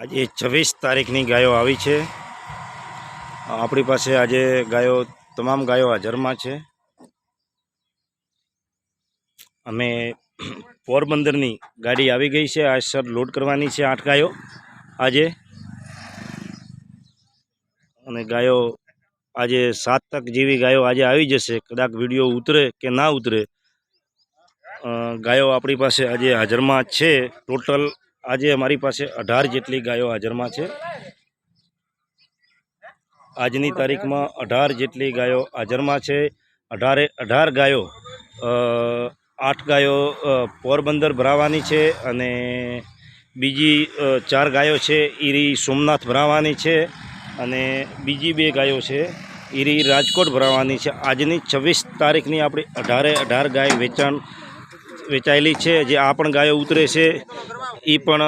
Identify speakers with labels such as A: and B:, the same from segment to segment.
A: આજે છવ્વીસ તારીખની ગાયો આવી છે. આપણી પાસે આજે ગાયો, તમામ ગાયો હાજરમાં છે. અમે પોરબંદરની ગાડી આવી ગઈ છે. આ સર લોડ કરવાની છે આઠ ગાયો આજે. અને ગાયો આજે સાત તક જેવી ગાયો આજે આવી જશે. કદાચ વીડિયો ઉતરે કે ના ઉતરે. ગાયો આપણી પાસે આજે હાજરમાં છે. ટોટલ આજે અમારી પાસે અઢાર જેટલી ગાયો હાજરમાં છે. આજની તારીખમાં અઢાર જેટલી ગાયો હાજરમાં છે. અઢારે અઢાર ગાયો આઠ ગાયો પોરબંદર ભરાવાની છે અને બીજી ચાર ગાયો છે એ રી સોમનાથ ભરાવાની છે અને બીજી બે ગાયો છે, ઈરી રાજકોટ ભરાવાની છે. આજની છવ્વીસ તારીખની આપણી અઢારે અઢાર ગાય વેચાણ વેચાયેલી છે, જે આ પણ ગાયો ઉતરે છે એ પણ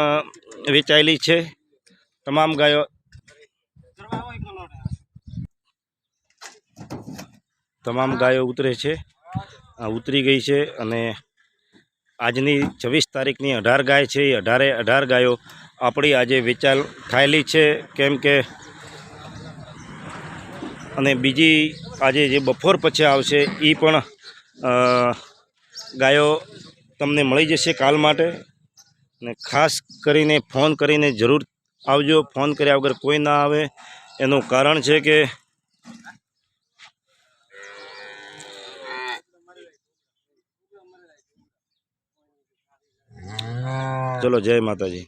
A: વેચાયેલી છે. તમામ ગાયો તમામ ગાયો ઉતરે છે. ઉતરી ગઈ છે અને આજની છવ્વીસ તારીખની અઢાર ગાય છે. એ અઢારે, અઢાર ગાયો આપણી આજે વેચાલ થયેલી છે, કેમ કે અને બીજી આજે જે બપોર પછી આવશે એ પણ ગાયો તમને મળી જશે કાલ માટે. અને ખાસ કરીને ફોન કરીને જરૂર આવજો. ફોન કર્યા વગર કોઈ ના આવે. એનું કારણ છે કે ચલો જય માતાજી.